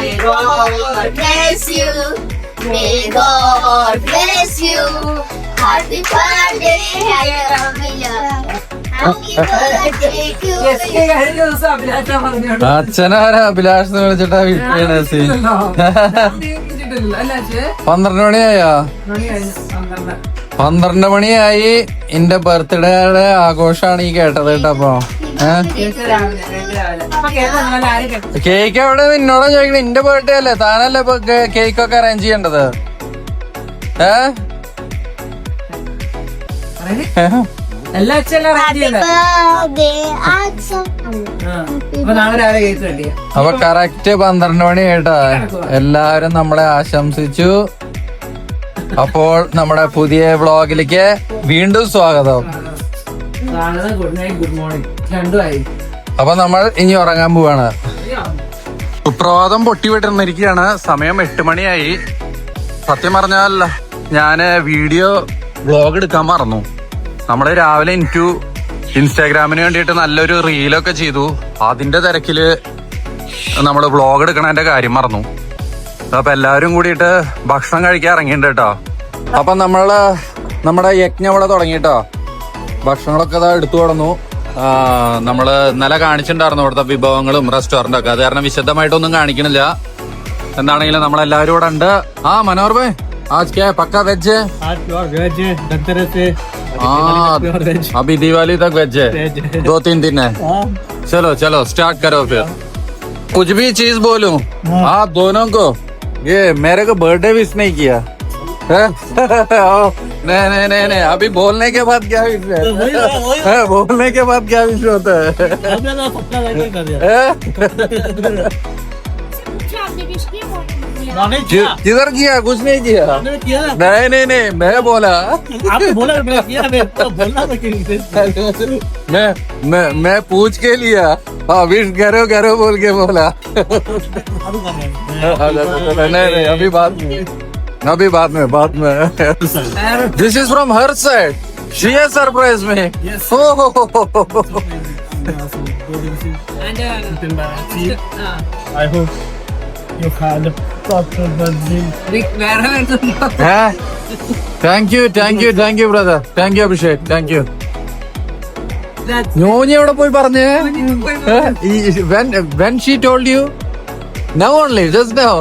May God bless you. May God bless you. Happy birthday, അച്ഛനാരാ Abhilash എന്ന് വിളിച്ചിട്ടാ വീട്ടിലാണ് scene പന്ത്രണ്ട് മണിയായോ? പന്ത്രണ്ട്. മണിയായി. എന്റെ ബർത്ത്ഡേയുടെ ആഘോഷാണ് ഈ കേട്ടത് കേട്ടോ അപ്പൊ. ഏഹ് കേക്ക് അവിടെ നിന്നോടാ ചോദിക്കണേ. എന്റെ ബർത്ത്ഡേ അല്ലേ? താനല്ലേ ഇപ്പൊ കേക്ക് ഒക്കെ അറേഞ്ച് ചെയ്യേണ്ടത്? ഏ. അപ്പൊ കറക്റ്റ് പന്ത്രണ്ട് മണി കേട്ടാ. എല്ലാവരും നമ്മളെ ആശംസിച്ചു. അപ്പോൾ നമ്മുടെ പുതിയ വ്ളോഗിലേക്ക് വീണ്ടും സ്വാഗതം. Good night good morning. അപ്പൊ നമ്മൾ ഇനി ഉറങ്ങാൻ പോവാണ്. സുപ്രഭാതം പൊട്ടിവിട്ടിരുന്നിരിക്കുകയാണ്. സമയം എട്ട് മണിയായി. സത്യം പറഞ്ഞാൽ ഞാൻ വീഡിയോ വ്ലോഗ് എടുക്കാൻ മറന്നു. നമ്മൾ രാവിലെ എനിക്കു ഇൻസ്റ്റാഗ്രാമിന് വേണ്ടിയിട്ട് നല്ലൊരു റീലൊക്കെ ചെയ്തു. അതിന്റെ തിരക്കിൽ നമ്മൾ വ്ലോഗ് എടുക്കണതിന്റെ കാര്യം മറന്നു. അപ്പൊ എല്ലാവരും കൂടിയിട്ട് ഭക്ഷണം കഴിക്കാൻ ഇറങ്ങിയിട്ടുണ്ട് കേട്ടോ. അപ്പൊ നമ്മൾ നമ്മുടെ യജ്ഞം ഇവിടെ തുടങ്ങിട്ടോ ഭക്ഷണങ്ങളൊക്കെ എടുത്തു തുടങ്ങുന്നു ആ, നമ്മള് ഇന്നലെ കാണിച്ചിട്ടുണ്ടായിരുന്നു ഇവിടുത്തെ വിഭവങ്ങളും റെസ്റ്റോറന്റ് ഒക്കെ അത് കാരണം വിശദമായിട്ടൊന്നും കാണിക്കണില്ല എന്താണെങ്കിലും നമ്മളെല്ലാവരും ഇവിടെ ഉണ്ട് ആ മനോഹർ ഭായ് ആജ് ക്യാ പക്ക വെജ് आज प्योर वेज है धनतेरस से हाँ प्योर वेज अभी दिवाली तक वेज है दो तीन दिन है चलो चलो स्टार्ट करो फिर कुछ भी चीज बोलूं आप दोनों को ये मेरे को बर्थडे विश नहीं किया हैं? ओ, नहीं नहीं नहीं नहीं अभी बोलने के बाद क्या विषय है? बोलने के बाद क्या विषय होता है? तो दिया हैं? किया किधर किया कुछ नहीं किया। ना। नहीं नहीं नहीं मैं बोला। आपने बोला मैं किया मैं तो मैं मैं मैं पूछ के लिया। हाँ विश करो करो बोल के बोला। नहीं नहीं अभी बात में Nabi baat mein, baat mein. this is from her side. She has surprised me. Yes. Oh. and, uh, I hope you had a proper birthday. Wherever. yeah. Thank you, thank you, thank you, brother. Thank you, Abhishek. Thank you. ഞോഞ്ഞി എവിടെ പോയി പറഞ്ഞേ when she told you now only just now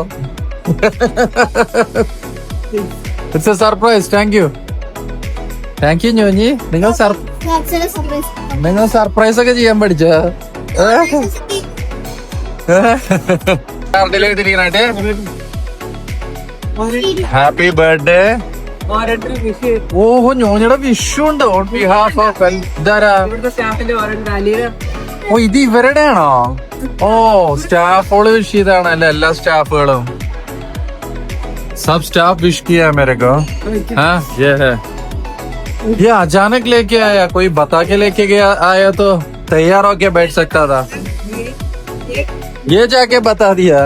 it's a surprise thank you thank you ഞോഞ്ഞി നിങ്ങൾ നിങ്ങൾ surprise ഒക്കെ ചെയ്യാൻ പഠിച്ച? Happy birthday ഓഹോ ഞോഞ്ഞിയുടെ വിഷു ഉണ്ട്. ഓൺ ബിഹാഫ് ഓഫ് ഓ ഇത് ഇവരുടെ ആണോ ഓ സ്റ്റാഫുകൾ വിഷ് ചെയ്താണ് അല്ലേ എല്ലാ സ്റ്റാഫുകളും सब स्टाफ विश किया है मेरे को हाँ ये है ये अचानक लेके आया कोई बता के लेके गया आया तो तैयार होके बैठ सकता था ये जाके बता दिया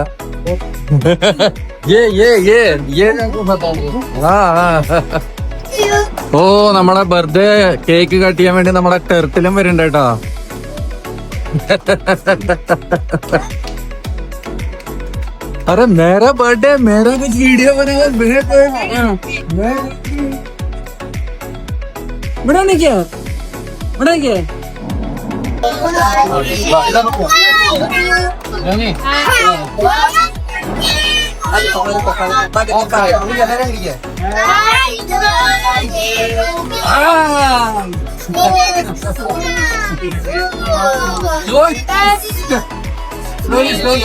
ये ये ये ये जाके बता दिया हाँ हाँ ഓ നമ്മളെ ബർത്ത്ഡേ കേക്ക് കട്ട് ചെയ്യാൻ വേണ്ടി നമ്മളെ ടെർട്ടിലും വരുന്നുണ്ട് കേട്ടോ अरे मेरा बर्थडे मेरा कुछ वीडियो बनेगा मेरे को हाँ। बनाने क्या? बना क्या? हाँ।, हाँ।, हाँ। Slowly slowly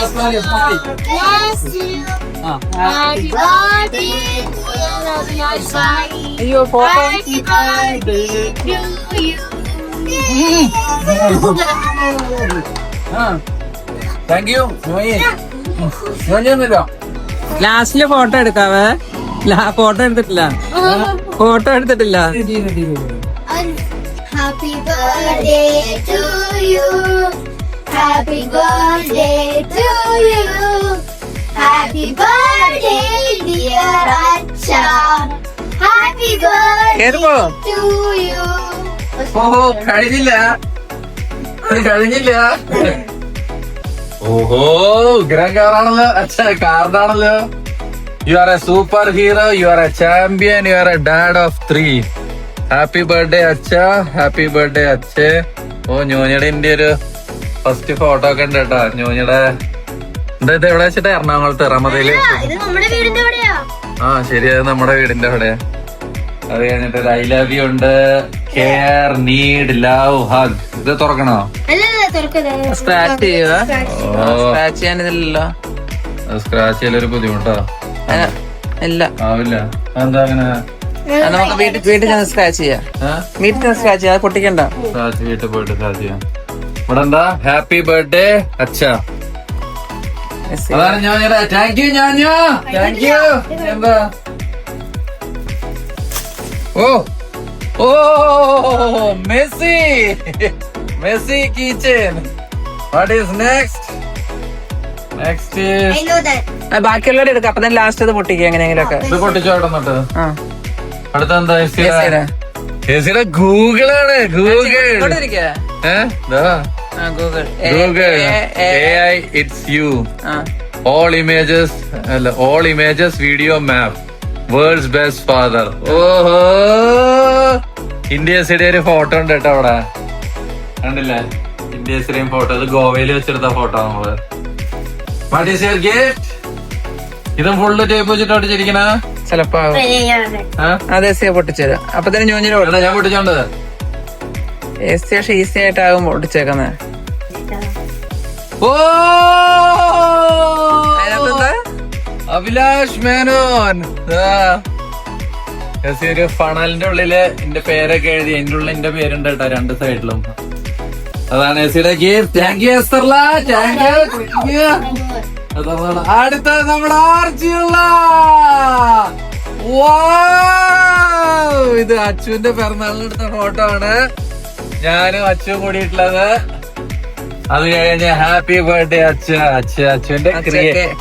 Happy birthday to you. അയ്യോ photo Happy birthday to you. Thank you ഞാനൊന്നുമില്ല ലാസ്റ്റിൽ ഫോട്ടോ എടുക്കാവേ? ഫോട്ടോ എടുത്തിട്ടില്ല. ഫോട്ടോ എടുത്തിട്ടില്ല. Happy birthday to you happy birthday to you. Happy birthday, dear Acha. Happy birthday to you. ഓഹോ കഴിഞ്ഞില്ല. കഴിഞ്ഞില്ല. ഓഹോ ഉഗ്രം കാറാണല്ലോ. അച്ഛാ കാറിനാണല്ലോ. You are a superhero you are a champion you are a dad of three happy birthday അച്ഛ. Happy birthday അച്ഛേ. ഓ ഞോഞ്ഞയുടെ ഒരു ഫസ്റ്റ് ഫോട്ടോ ഒക്കെ ഉണ്ട് കേട്ടോ ഞോഞ്ഞയുടെ എന്താ ഇത് എവിടെ വെച്ചിട്ട് എറണാകുളത്ത് റമതയിൽ എവിടെയാ ആ ശരി അത് നമ്മുടെ വീടിന്റെ അവിടെ അത് കഴിഞ്ഞിട്ട് ഐ ലവ് യു ഉണ്ട്. കെയർ നീഡ് ലവ് ഹഗ് ഇത് തുറക്കണോ. സ്ക്രാച്ച് ചെയ്യുക. സ്ക്രാച്ച് ചെയ്യാനില്ലല്ലോ സ്ക്രാച്ച് ചെയ്യലൊരു ബുദ്ധിമുട്ടോ. ഇല്ല. ആവില്ല. എന്താ അങ്ങനെ? നമുക്ക് വീട്ടിൽ വീട്ടിൽ ചെന്ന് സ്ക്രാച്ച് ചെയ്യാം. വീട്ടിൽ ചെന്ന് സ്ക്രാച്ച് ചെയ്യാം പൊട്ടിക്കണ്ട. സ്ക്രാച്ച് വീട്ടിൽ പോയിട്ട് സ്ക്രാച്ച് ചെയ്യാം. ഇവിടെ എന്താ ഹാപ്പി ബർത്ത്ഡേ അച്ഛ അതാണ് ഞാൻ താങ്ക് യു ഞാൻ താങ്ക് യു എന്താ? ഓ. ഓ messy. Messy kitchen. What is next next I know that. ആ, ബാക്കിയുള്ളവരെ എടുക്കാം. അപ്പൊ തന്നെ ലാസ്റ്റ് ഇത് പൊട്ടിക്കുക എങ്ങനെയെങ്കിലൊക്കെ ഇത് പൊട്ടിച്ചോടുന്നിട്ട് ആ. അടുത്ത എന്താ. ആണ്. Google Google. Google. A I it's you. All images അല്ല all images video map world's best father ഓഹോ. ഇന്ത്യസിയുടെ ഒരു ഫോട്ടോ ഉണ്ട് കേട്ടോ അവിടെ. കണ്ടില്ലേ? ഇന്ത്യസിന്റെയും ഫോട്ടോ ഇത് ഗോവയിൽ വെച്ചെടുത്ത ഫോട്ടോ നമ്മൾ. വാട്ട് ഈസ് യുവർ ഗിഫ്റ്റ് ഇതും ഫുള്ള് ടേപ്പ് വെച്ചിട്ട് അടിച്ചിരിക്കണ ചിലപ്പോ അതെ. അത് പൊട്ടിച്ചേരാം അപ്പൊ തന്നെ ഞാൻ പൊട്ടിച്ചോണ്ട് എസ് സി ഈസി ആയിട്ടാകും ഓടിച്ചേക്കുന്നത് ഓ അഭിലാഷ് മേനോൻ. ഒരു ഫണലിന്റെ ഉള്ളിൽ എന്റെ പേരൊക്കെ എഴുതി എന്റെ ഉള്ളിൽ എന്റെ പേരുണ്ട് കേട്ടോ രണ്ട് സൈഡിലും. അതാണ് എസിയുടെ ഗിഫ്റ്റ്. താങ്ക് യു എസ്തർല. താങ്ക് യു അടുത്ത നമ്മുടെ ആർജിയുള്ള! ഇത് അച്ചുവിന്റെ പിറന്നാളിന് എടുത്ത ഫോട്ടോ ആണ്. ഞാനും അച്ഛൻ കൂടിയിട്ടുള്ളത് അത് കഴിഞ്ഞ ഹാപ്പി ബർത്ത്ഡേ അച്ഛ. അച്ഛ അച്ഛന്റെ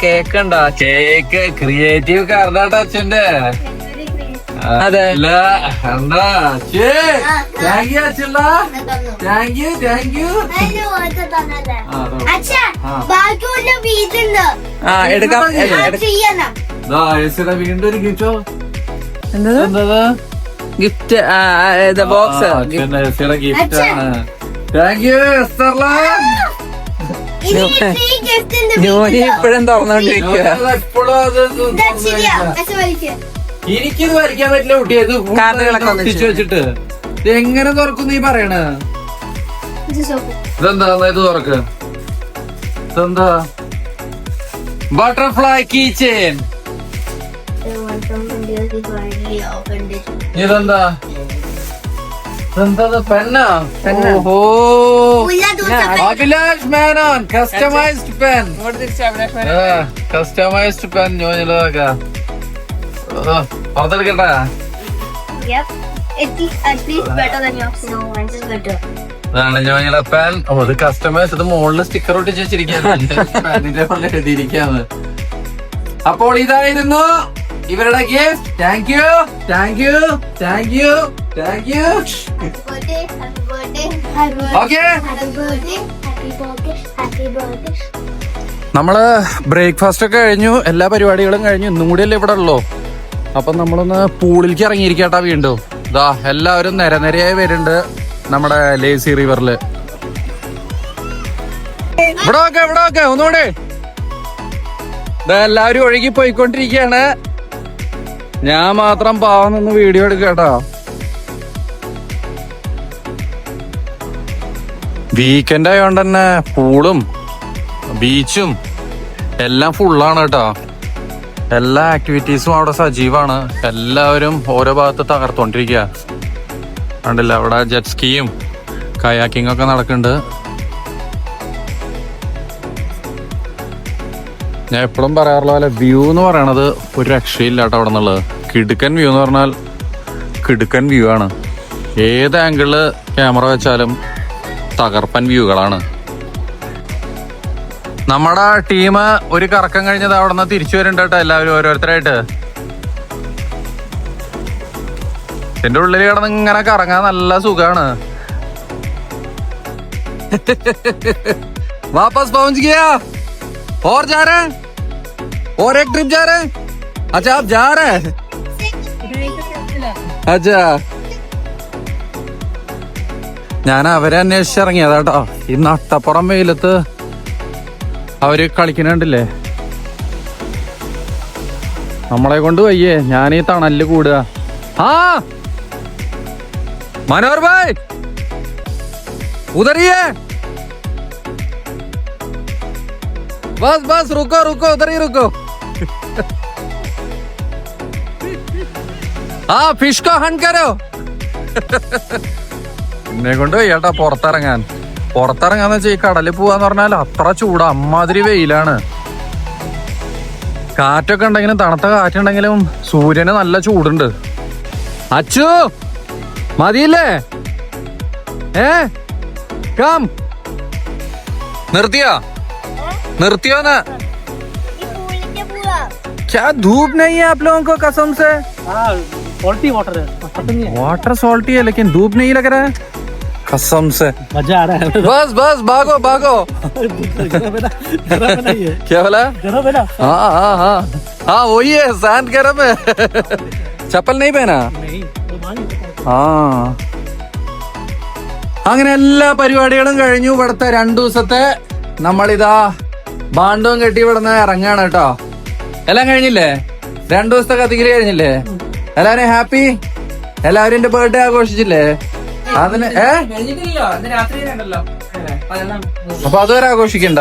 കേക്ക് ഉണ്ടോ കേക്ക് ക്രിയേറ്റീവ് കാർഡാട്ടോ അച്ഛന്റെ അതെ. താങ്ക് യു അച്ഛല്ല താങ്ക് യു താങ്ക് യു അച്ഛാ ആ. എടുക്കാം. വീണ്ടും ഒരു ഗിഫ്റ്റോ എന്താ ഗിഫ്റ്റ് ബോക്സ് ഇപ്പോഴും എനിക്കിത് വരയ്ക്കാൻ പറ്റില്ല കുട്ടി. ഇത് കാർഡുകളൊക്കെ ഒന്നിച്ച്. വെച്ചിട്ട്. ഇത് എങ്ങനെ തുറക്കും നീ പറയണ? ഇത് സോപ്പ്. ഇതെന്താ? ഇത് തുറക്ക്? ഇതെന്താ? ബട്ടർഫ്ലൈ കീ ചെയിൻ ഇതെന്താ. ഓഹോ. Abhilash Menon customised pen. Customised pen പുറത്തെടുക്കട്ടാ. ഇതാണ് ഓ ഇത് കസ്റ്റമേഴ്സ് ഇത് മുകളിൽ സ്റ്റിക്കർ ഒട്ടിച്ച് എഴുതിയിരിക്കാന്ന് അപ്പോൾ ഇതായിരുന്നു ഇവരുടെ gift thank you thank you thank you thank you Birthday, happy birthday, happy okay happy birthday, happy birthday, happy നമ്മൾ ബ്രേക്ക്ഫാസ്റ്റ് ഒക്കെ കഴിഞ്ഞു. എല്ലാ പരിപാടികളും കഴിഞ്ഞു. ഇന്നും കൂടിയല്ലേ ഇവിടെ ഉള്ളൂ? അപ്പം നമ്മളൊന്ന് പൂളിലേക്ക് ഇറങ്ങിയിരിക്കട്ടാ വീണ്ടും. ഇതാ എല്ലാവരും നിരനിരയായി വരുന്നുണ്ട് നമ്മുടെ ലേസി റിവറിൽ ഇവിടെ ഒക്കെ ഇവിടെ ഒക്കെ ഒന്നുകൂടെ എല്ലാവരും ഒഴുകി പോയിക്കൊണ്ടിരിക്കുകയാണ്. ഞാൻ മാത്രം പാവം നിന്ന് വീഡിയോ എടുക്കട്ടോ. വീക്കെൻഡ് ആയതുകൊണ്ട് തന്നെ പൂളും ബീച്ചും എല്ലാം ഫുള്ളാണ് കേട്ടോ. എല്ലാ ആക്ടിവിറ്റീസും അവിടെ സജീവാണ്. എല്ലാവരും ഓരോ ഭാഗത്ത് തകർത്തോണ്ടിരിക്കുക കണ്ടില്ല അവിടെ ജെറ്റ് സ്കീയും കയാക്കിംഗ് ഒക്കെ നടക്കുന്നുണ്ട് ഞാൻ എപ്പോഴും പറയാറുള്ള പോലെ വ്യൂ എന്ന് പറയണത് ഒരു രക്ഷയില്ലാട്ടോ അവിടെ നിന്നുള്ളത്. കിടുക്കൻ വ്യൂ എന്ന് പറഞ്ഞാൽ കിടുക്കൻ വ്യൂ ആണ്. ഏത് ആംഗിളിൽ ക്യാമറ വെച്ചാലും തകർപ്പൻ വ്യൂകളാണ് നമ്മുടെ ടീം ഒരു കറക്കം കഴിഞ്ഞത് അവിടെ നിന്ന് തിരിച്ചു വരുന്നുണ്ട് കേട്ടോ എല്ലാവരും ഓരോരുത്തരായിട്ട്. എന്റെ ഉള്ളിൽ കിടന്ന് ഇങ്ങനെ കറങ്ങാൻ നല്ല സുഖാണ്. വാപ്പസ് പൗഞ്ച് और जा रहे हैं और एक ट्रिप जा रहे हैं अच्छा आप जा रहे हैं अच्छा ഞാൻ അവരെ അന്വേഷിച്ചിറങ്ങിയതാ കേട്ടോ ഈ നട്ടപ്പുറം വെയിലത്ത് അവര് കളിക്കണുണ്ടില്ലേ നമ്മളെ കൊണ്ട് വയ്യേ ഞാൻ ഈ തണലില് കൂടുക ആ മനോഹർ ഭായ് उधर बस बस रुको रुको उधर ही रुको हाँ फिश को हंट करो എന്നെ കൊണ്ട് വയ്യാട്ടാ പുറത്തിറങ്ങാൻ പുറത്തിറങ്ങാന്ന് വെച്ചാൽ ഈ കടലിൽ പോവാന്ന് പറഞ്ഞാൽ അത്ര ചൂടാ അമ്മാതിരി വെയിലാണ് കാറ്റൊക്കെ ഉണ്ടെങ്കിലും തണുത്ത കാറ്റുണ്ടെങ്കിലും സൂര്യന് നല്ല ചൂടുണ്ട് അച്ചു മതിയില്ലേ ഏ കം നിർത്തിയോ നിർത്തിയോന്ന് ഈ പൂളിന്റെ പൂവാ क्या धूप नहीं है आप लोगों को कसम से हाँ क्वालिटी वाटर है पता नहीं है वाटर सॉल्टी है लेकिन धूप नहीं लग रहा है कसम से मजा आ रहा है बस बस भागो भागो गरम है ना गरम है नहीं है क्या बोला गरम है ना हाँ हाँ हाँ हाँ वही है सैंड गरम है चप्पल नहीं पहना नहीं तो मान ആ അങ്ങനെ എല്ലാ പരിപാടികളും കഴിഞ്ഞു ഇവിടുത്തെ രണ്ടു ദിവസത്തെ നമ്മളിതാ ബാണ്ടവും കെട്ടി ഇവിടുന്ന് ഇറങ്ങാണ് കേട്ടോ. എല്ലാം കഴിഞ്ഞില്ലേ? രണ്ടു ദിവസത്തെ കത്തിക്കൽ കഴിഞ്ഞില്ലേ? എല്ലാരും ഹാപ്പി? എല്ലാവരും എന്റെ ബർത്ത്ഡേ ആഘോഷിച്ചില്ലേ? അതിന് ഏ? അപ്പൊ അതുവരെ ആഘോഷിക്കണ്ട?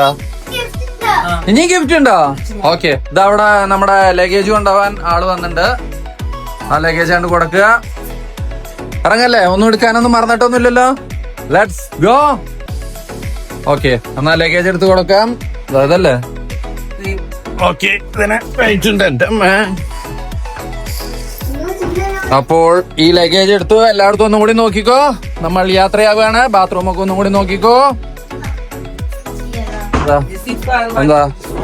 ഇനി ഗിഫ്റ്റ് ഉണ്ടോ? ഓക്കെ ഇതവിടെ നമ്മുടെ ലഗേജ് കൊണ്ടുപോവാൻ ആൾ വന്നിട്ടുണ്ട് ആ ലഗേജ് കണ്ട് കൊടുക്കുക. ഇറങ്ങല്ലേ? ഒന്നും എടുക്കാനൊന്നും മറന്നിട്ടൊന്നുമില്ലല്ലോ. ലെറ്റ്സ് ഗോ ഓക്കെ എന്നാ ലഗേജ് എടുത്ത് കൊടുക്കാം. ദാ ഇതല്ലേ ഓക്കെ ഇതിനെ വെയിറ്റ് ഉണ്ട് എന്റെ അമ്മേ. അപ്പോൾ ഈ ലഗേജ് എടുത്തു എല്ലായിടത്തും ഒന്നും കൂടി നോക്കിക്കോ നമ്മൾ യാത്രയാവുകയാണ് ബാത്റൂം ഒക്കെ ഒന്നും കൂടി നോക്കിക്കോ ദാ. എന്താ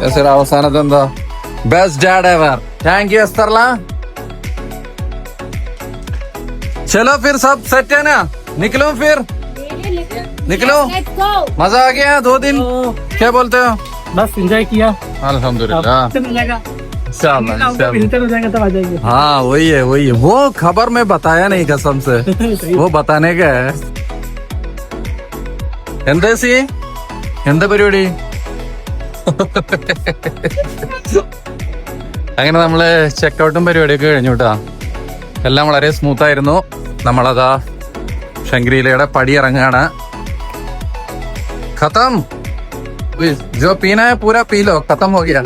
എസ്ഇയുടെ അവസാനത്തെ എന്താ best dad ever thank you എസ്തർല चलो फिर सब सेट है ना निकलो फिर निकलो Let's go. मजा आ गया दो दिन क्या बोलते हो बस एंजॉय किया अल्हम्दुलिल्लाह मिल जाएगा इंशाल्लाह, इंशाल्लाह। विंटर हो जाएगा तब आ जाएंगे हाँ वही है वही है वो खबर में बताया नहीं कसम से वो बताने का है എന്താ സി എന്താ പരിപാടി അങ്ങനെ നമ്മള് ചെക്കൗട്ടും പരിപാടിയൊക്കെ കഴിഞ്ഞു കേട്ടാ എല്ലാം വളരെ സ്മൂത്ത് ആയിരുന്നു നമ്മളതാ ശങ്കരിയിലയുടെ പടി ഇറങ്ങാണ് ഖത്തം ഉയ്, जो पीना है पूरा पी लो खत्म हो गया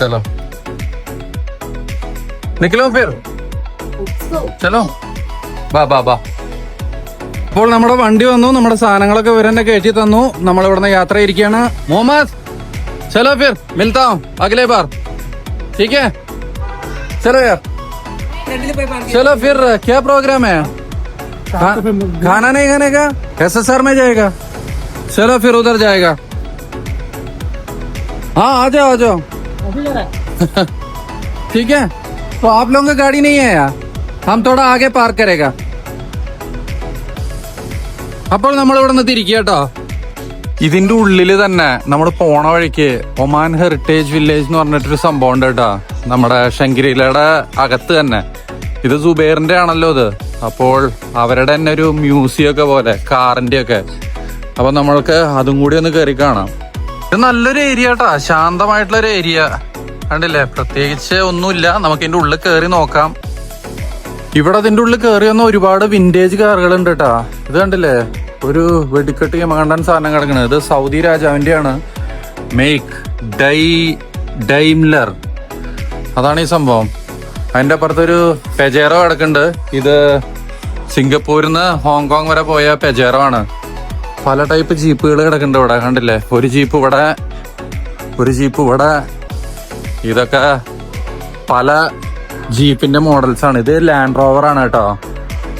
चलो निकलो फिर ചലോ ബാ ബാ ബാ അപ്പോൾ നമ്മുടെ വണ്ടി വന്നു നമ്മുടെ സാധനങ്ങളൊക്കെ ഇവരെന്നെ കയറ്റി തന്നു നമ്മൾ ഇവിടുന്ന് യാത്ര ഇരിക്കുകയാണ് മുഹമ്മദ് ചലോ ഫിർ മിൽത്താ ഹൂം അഗലെ ബാർ ठीक है चलो यार चलो फिर क्या प्रोग्राम है खा, खाना नहीं खाने का एसएसआर में जाएगा चलो फिर उधर जाएगा हाँ आ जाओ आ जाओ अभी जा रहा है ठीक है तो आप लोगों का गाड़ी नहीं है यार हम थोड़ा आगे पार्क करेगा അപ്പോൾ നമ്മൾ ഇവിടെ നിന്ന് തിരിക്കുക കേട്ടോ ഇതിന്റെ ഉള്ളില് തന്നെ നമ്മൾ പോണ വഴിക്ക് ഒമാൻ ഹെറിറ്റേജ് വില്ലേജ് എന്ന് പറഞ്ഞിട്ടൊരു സംഭവം ഉണ്ട് കേട്ടോ നമ്മുടെ ശങ്കരിലയുടെ അകത്ത് തന്നെ ഇത് സുബൈറിന്റെ ആണല്ലോ ഇത് അപ്പോൾ അവരുടെ തന്നെ ഒരു മ്യൂസിയം ഒക്കെ പോലെ കാറിന്റെ ഒക്കെ അപ്പൊ നമ്മൾക്ക് അതും കൂടി ഒന്ന് കയറി കാണാം. ഇത് നല്ലൊരു ഏരിയ കേട്ടാ ശാന്തമായിട്ടുള്ള ഒരു ഏരിയ കണ്ടില്ലേ? പ്രത്യേകിച്ച് ഒന്നുമില്ല. നമുക്ക് ഇതിന്റെ ഉള്ളിൽ കയറി നോക്കാം. ഇവിടെ അതിന്റെ ഉള്ളിൽ കയറി വന്ന ഒരുപാട് വിന്റേജ് കാറുകൾ ഉണ്ട് കേട്ടാ ഇത് കണ്ടില്ലേ? ഒരു വെടിക്കെട്ട് യമകണ്ടൻ സാധനം കിടക്കണത്. ഇത് സൗദി രാജാവിന്റെയാണ്. മേക്ക് ഡൈ ഡൈംലർ അതാണ് ഈ സംഭവം. അതിന്റെ അപ്പുറത്തൊരു പെജേറോ കിടക്കുന്നുണ്ട്. ഇത് സിംഗപ്പൂരിൽ നിന്ന് ഹോങ്കോങ് വരെ പോയ പെജേറോ ആണ്. പല ടൈപ്പ് ജീപ്പുകൾ കിടക്കുന്നുണ്ട് ഇവിടെ കണ്ടില്ലേ? ഒരു ജീപ്പ് ഇവിടെ ഒരു ജീപ്പ് ഇവിടെ. ഇതൊക്കെ പല ജീപ്പിന്റെ മോഡൽസ് ആണ്. ഇത് ലാൻഡ് റോവർ ആണ് കേട്ടോ.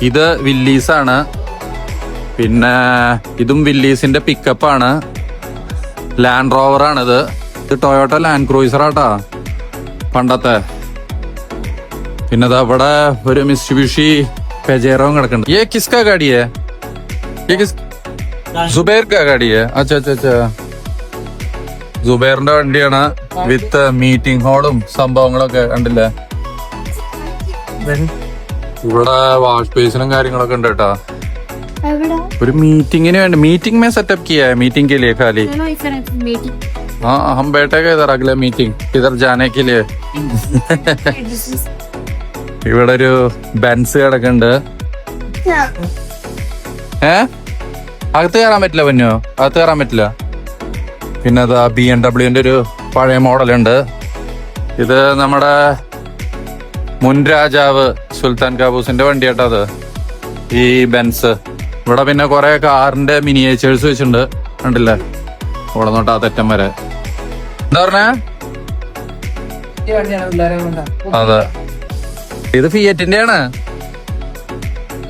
ഇത് വില്ലീസ് ആണ്. പിന്നെ ഇതും വില്ലീസിന്റെ പിക്കപ്പ് ആണ്. ലാൻഡ് റോവർ ആണിത്. ഇത് ടൊയോട്ട ലാൻഡ് ക്രൂയിസർ ആട്ടോ. പണ്ടത്തെ. പിന്നെ അവിടെ ഒരു മിസ്റ്റുബിഷി പെജേറവും കിടക്കുന്നുണ്ട്. ഏ കിസ്ക ഗാഡിയേ? ഏ കിസ്ക സുബൈർ കാ ഗാഡിയെ അച്ഛാ അച്ഛാ അച്ഛാ സുബൈറിന്റെ വണ്ടിയാണ് വിത്ത് മീറ്റിംഗ് ഹാളും സംഭവങ്ങളൊക്കെ കണ്ടില്ലേ ഇവിടെ വാഷ് ബേസിനും കാര്യങ്ങളൊക്കെ ഉണ്ട് കേട്ടാ എവിടെ ഒരു മീറ്റിംഗിന് വേണ്ടി मीटिंग में सेटअप किया है मीटिंग के लिए खाली चलो इस तरह मीटिंग हाँ हम बैठेगा इधर अगले मीटिंग इधर जाने के लिए ഇവിടെ ഒരു ബെൻസ് കിടക്കുന്നുണ്ട് ഏ അകത്ത് കയറാൻ പറ്റില്ല പൊന്നോ? അകത്ത് കയറാൻ പറ്റില്ല. പിന്നെ അതാ ബി എം ഡബ്ല്യുവിന്റെ ഒരു പഴയ മോഡലുണ്ട്. ഇത് നമ്മുടെ മുൻ രാജാവ് സുൽത്താൻ കാബൂസിന്റെ വണ്ടിയാട്ടോ അത്. ഈ ബെൻസ്. ഇവിടെ പിന്നെ കുറെ കാറിന്റെ മിനിയേച്ചേഴ്സ് വെച്ചിട്ടുണ്ട്. കണ്ടില്ലേ? ഇവിടെ നോട്ട് ആ തെറ്റം വരെ. എന്താ പറഞ്ഞേ? അതെ. ഇത് ഫിയറ്റിന്റെ ആണ്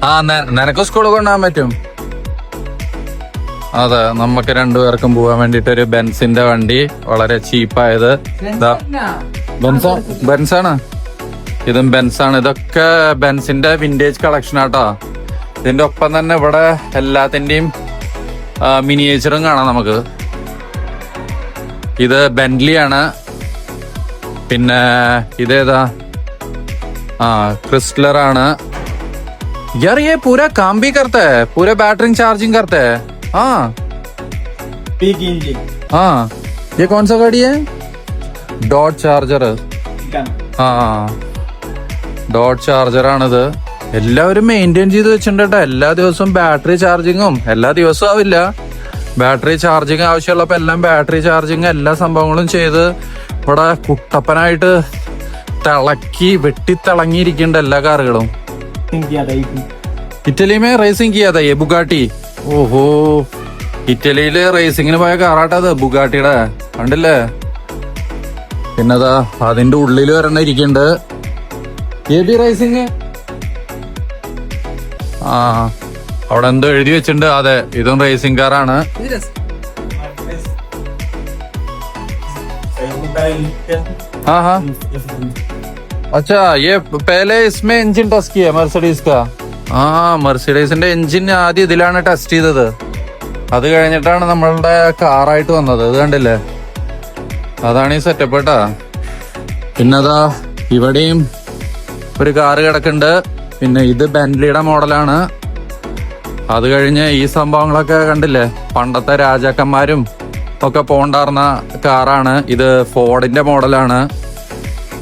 ആ നിനക്ക് സ്കൂളിൽ കൊണ്ടുപോകാൻ പറ്റും. അതെ നമുക്ക് രണ്ടുപേർക്കും പോകാൻ വേണ്ടിട്ട് ഒരു ബെൻസിന്റെ വണ്ടി വളരെ ചീപ്പായത് ബെൻസ് ബെൻസാണ് ഇതും ബെൻസാണ് ഇതൊക്കെ ബെൻസിന്റെ വിന്റേജ് കളക്ഷൻ ആട്ടോ ഇതിന്റെ ഒപ്പം തന്നെ ഇവിടെ എല്ലാത്തിന്റെയും മിനിയേച്ചറും കാണാം നമുക്ക് ഇത് ബെന്റ്ലി ആണ് പിന്നെ ഇതേതാ ആ ക്രിസ്റ്റലർ ആണ് यार ये पूरा काम भी करता है पूरे बैटरी चार्जिंग करता है हाँ Big engine. हाँ ये कौन सा गाड़ी है डॉट चार्जर Gun. ആ ഡോട്ട് ചാർജർ ആണിത് എല്ലാവരും മെയിൻറ്റെയിൻ ചെയ്ത് വെച്ചിട്ടുണ്ട് കേട്ടോ എല്ലാ ദിവസവും ബാറ്ററി ചാർജിങ്ങും എല്ലാ ദിവസവും ആവില്ല ബാറ്ററി ചാർജിങ് ആവശ്യമുള്ളപ്പോ എല്ലാം ബാറ്ററി ചാർജിങ് എല്ലാ സംഭവങ്ങളും ചെയ്ത് ഇവിടെ കുട്ടപ്പനായിട്ട് തിളക്കി വെട്ടിത്തിളങ്ങിയിരിക്കുന്നുണ്ട് എല്ലാ കാറുകളും Think yeah, they can. Italy may racing ചെയ്യാതെ ബുഗാട്ടി ഓഹോ ഇറ്റലിയില് റേസിങ്ങിന് പോയ കാറാട്ടത് ബുഗാട്ടിയുടെ കണ്ടില്ലേ പിന്നതാ അതിന്റെ ഉള്ളിൽ ഒരെണ്ണം ഇരിക്കുന്നുണ്ട് എ ബി റേസിംഗ് ആ അവിടെ എന്തോ എഴുതി വെച്ചിട്ടുണ്ട് അതെ ഇതും റേസിംഗ് കാറാണ് ഇത് രസം हाँ हाँ अच्छा ये पहले इसमें इंजन टेस्ट किया मर्सिडीज का ആ മെർസിഡൈസിന്റെ എഞ്ചിൻ ആദ്യം ഇതിലാണ് ടെസ്റ്റ് ചെയ്തത്. അത് കഴിഞ്ഞിട്ടാണ് നമ്മളുടെ കാറായിട്ട് വന്നത്. ഇത് കണ്ടില്ലേ? അതാണ് ഈ സെറ്റപ്പ് കേട്ടാ പിന്നതാ ഇവിടെയും ഒരു കാറ് കിടക്കുന്നുണ്ട്. പിന്നെ ഇത് ബെൻലിയുടെ മോഡലാണ്. അത് കഴിഞ്ഞ് ഈ സംഭവങ്ങളൊക്കെ കണ്ടില്ലേ? പണ്ടത്തെ രാജാക്കന്മാരും ഒക്കെ പോണ്ടാർന്ന കാറാണ്. ഇത് ഫോർഡിന്റെ മോഡലാണ്.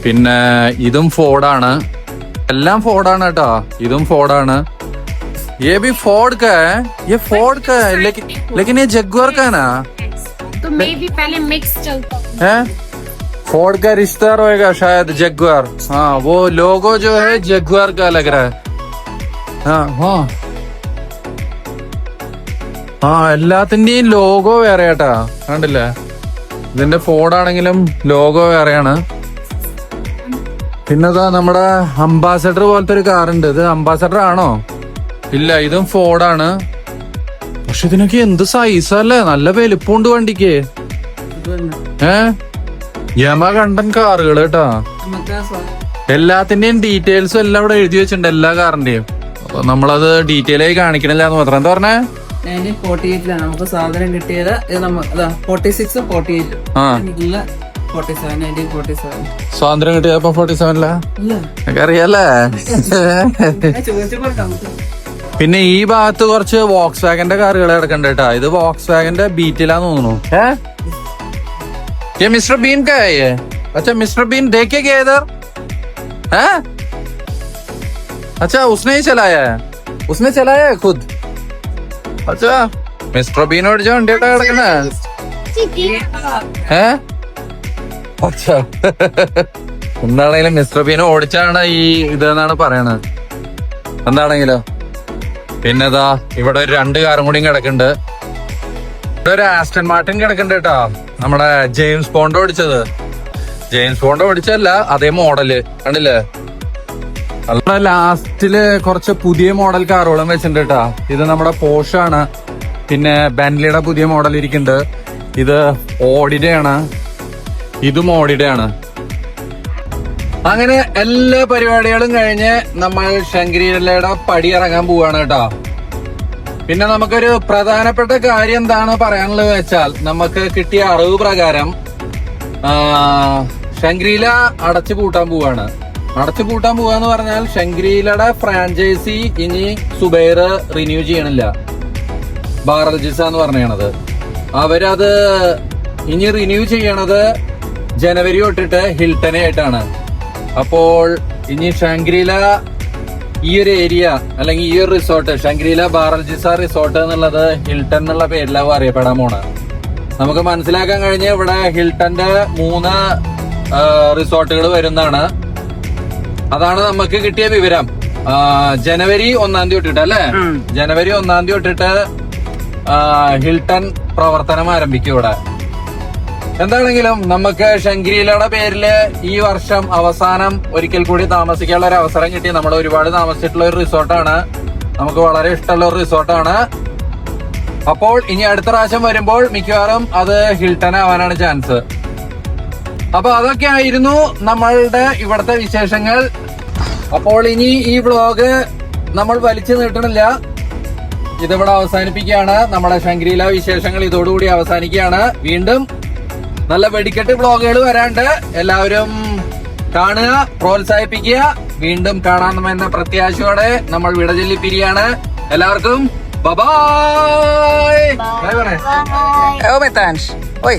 പിന്നെ ഇതും ഫോർഡാണ് എല്ലാം ഫോർഡാണ് കേട്ടോ ഇതും ഫോർഡാണ് ये भी फोर्ड का है ये फोर्ड का है लेकिन लेकिन ये जगुआर का है ना तो मे भी पहले मिक्स चलता है फोर्ड का रिश्ता होएगा शायद जगुआर हाँ वो लोगो जो है जगुआर का लग रहा है हाँ हाँ ആ എല്ലാത്തിന്റെയും ലോഗോ വേറെ കേട്ടാ കണ്ടില്ലേ ഇതിന്റെ ഫോർഡ് ആണെങ്കിലും ലോഗോ വേറെയാണ് പിന്നെതാ നമ്മുടെ അംബാസഡർ പോലത്തെ ഒരു കാറുണ്ട്. ഇത് അംബാസഡർ ആണോ? ഇല്ല ഇതും ഫോർഡാണ്. പക്ഷെ ഇതിനൊക്കെ എന്ത് സൈസല്ലേ നല്ല വലിപ്പമുണ്ട് വണ്ടിക്ക്. ഏ? യമ കണ്ടൻ കാറുകൾ കേട്ടാ. എല്ലാത്തിന്റെയും ഡീറ്റെയിൽസും എല്ലാം ഇവിടെ എഴുതി വെച്ചിട്ടുണ്ട് എല്ലാ കാറിന്റെയും. അപ്പൊ നമ്മളത് ഡീറ്റെയിൽ ആയി കാണിക്കണില്ല എന്ന് മാത്രം. എന്താ പറഞ്ഞേ? നയന്റീൻ ഫോർട്ടി എയ്റ്റിലാണ് നമുക്ക് സാധനം കിട്ടിയത്. ഇത് നമ്മ ഫോർട്ടി സിക്സും ഫോർട്ടി എയ്റ്റും ആ ഇല്ല forty seven nineteen forty seven സ്വാതന്ത്ര്യം കിട്ടിയപ്പോ ഫോർട്ടി സെവനിലാ ഇല്ല ഒക്കെ അറിയാലേ ചോദിച്ചു കൊടുക്കാം നമുക്ക് പിന്നെ ഈ ഭാഗത്ത് കുറച്ച് വോക്സ് വാഗന്റെ കാറുകൾ കിടക്കണ്ട കേട്ടാ ഇത് വോക്സ് വാഗന്റെ ബീറ്റിലാന്ന് തോന്നുന്നു ഏ ये मिस्टर बीन का है ये अच्छा मिस्टर बीन देखे गया इधर है अच्छा उसने ही चलाया है उसने चलाया है खुद अच्छा മിസ്റ്റർ ബീൻ ഓടിച്ച വണ്ടിയായിട്ടാ കിടക്കുന്നേ ഏ അച്ഛാ എന്താണെങ്കിലും മിസ്റ്റർ ബീൻ ഓടിച്ചാണ് ഈ ഇതെന്നാണ് പറയണത്. എന്താണെങ്കിലോ. പിന്നെതാ ഇവിടെ ഒരു രണ്ട് കാറും കൂടി കിടക്കുന്നുണ്ട്. ഇവിടെ ഒരു ആസ്റ്റൺ മാർട്ടിൻ കിടക്കുന്നുണ്ട് കേട്ടോ. നമ്മുടെ ജെയിംസ് ബോണ്ട് ഓടിച്ചത്. ജെയിംസ് ബോണ്ട് ഓടിച്ചല്ല അതേ മോഡൽ. കണ്ടില്ലേ? നമ്മുടെ ലാസ്റ്റിൽ കുറച്ച് പുതിയ മോഡൽ കാറുകളും വെച്ചിട്ടുണ്ട് കേട്ടാ. ഇത് നമ്മുടെ പോഷാണ്. പിന്നെ ബാൻലിയുടെ പുതിയ മോഡൽ ഇരിക്കുന്നുണ്ട്. ഇത് ഓഡിയുടെ ആണ് ഇതും ഓഡിയുടെ ആണ് അങ്ങനെ എല്ലാ പരിപാടികളും കഴിഞ്ഞ് നമ്മൾ ശങ്കരിയുടെ പടി ഇറങ്ങാൻ പോവാണ് കേട്ടോ. പിന്നെ നമുക്കൊരു പ്രധാനപ്പെട്ട കാര്യം എന്താണ് പറയാനുള്ളത് വെച്ചാൽ നമുക്ക് കിട്ടിയ അറിവ് പ്രകാരം ശങ്ക്രീല അടച്ചു പൂട്ടാൻ പോവാണ്. അടച്ചു പൂട്ടാൻ പോവാന്ന് പറഞ്ഞാൽ ശങ്ക്രീലയുടെ ഫ്രാഞ്ചൈസി ഇനി സുബൈർ റിന്യൂ ചെയ്യണില്ല. ബാറൽജിസ എന്ന് പറഞ്ഞത് അവരത് ഇനി റിന്യൂ ചെയ്യണത് ജനുവരി തൊട്ടിട്ട് ഹിൽട്ടനെ ആയിട്ടാണ്. അപ്പോൾ ഇനി ഷാങ്ക്രീല ഈ ഒരു ഏരിയ അല്ലെങ്കിൽ ഈ ഒരു റിസോർട്ട് ഷാങ്ക്രീല ബാറൽജിസ റിസോർട്ട് എന്നുള്ളത് ഹിൽട്ടൺ എന്നുള്ള പേരിലാവും അറിയപ്പെടാൻ പോണ് നമുക്ക് മനസ്സിലാക്കാൻ കഴിഞ്ഞ ഇവിടെ ഹിൽട്ടന്റെ മൂന്ന് റിസോർട്ടുകൾ വരുന്നതാണ്. അതാണ് നമുക്ക് കിട്ടിയ വിവരം. ജനുവരി ഒന്നാം തീയതി തൊട്ടിട്ട് അല്ലേ? ജനുവരി ഒന്നാം തീയതി തൊട്ടിട്ട് ഹിൽട്ടൺ പ്രവർത്തനം ആരംഭിക്കും ഇവിടെ. എന്താണെങ്കിലും നമുക്ക് ശങ്ക്രീലയുടെ പേരിൽ ഈ വർഷം അവസാനം ഒരിക്കൽ കൂടി താമസിക്കാനുള്ള ഒരു അവസരം കിട്ടി. നമ്മൾ ഒരുപാട് താമസിച്ചിട്ടുള്ള ഒരു റിസോർട്ടാണ്. നമുക്ക് വളരെ ഇഷ്ടമുള്ള ഒരു റിസോർട്ടാണ്. അപ്പോൾ ഇനി അടുത്ത പ്രാവശ്യം വരുമ്പോൾ മിക്കവാറും അത് ഹിൽട്ടൺ ആവാനാണ് ചാൻസ്. അപ്പൊ അതൊക്കെ ആയിരുന്നു നമ്മളുടെ ഇവിടുത്തെ വിശേഷങ്ങൾ. അപ്പോൾ ഇനി ഈ വ്ളോഗ് നമ്മൾ വലിച്ചു നീട്ടണില്ല. ഇതിവിടെ അവസാനിപ്പിക്കുകയാണ്. നമ്മുടെ ശങ്ക്രീല വിശേഷങ്ങൾ ഇതോടുകൂടി അവസാനിക്കുകയാണ്. വീണ്ടും നല്ല വെടിക്കെട്ട് വ്ളോഗുകൾ വരാണ്ട്. എല്ലാവരും കാണുക പ്രോത്സാഹിപ്പിക്കുക. വീണ്ടും കാണാമെന്ന പ്രത്യാശയോടെ നമ്മൾ വിടചൊല്ലി പിരിയാണ് എല്ലാവർക്കും bye-bye. Bye bye oh bye my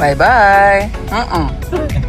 bye bye. Bye.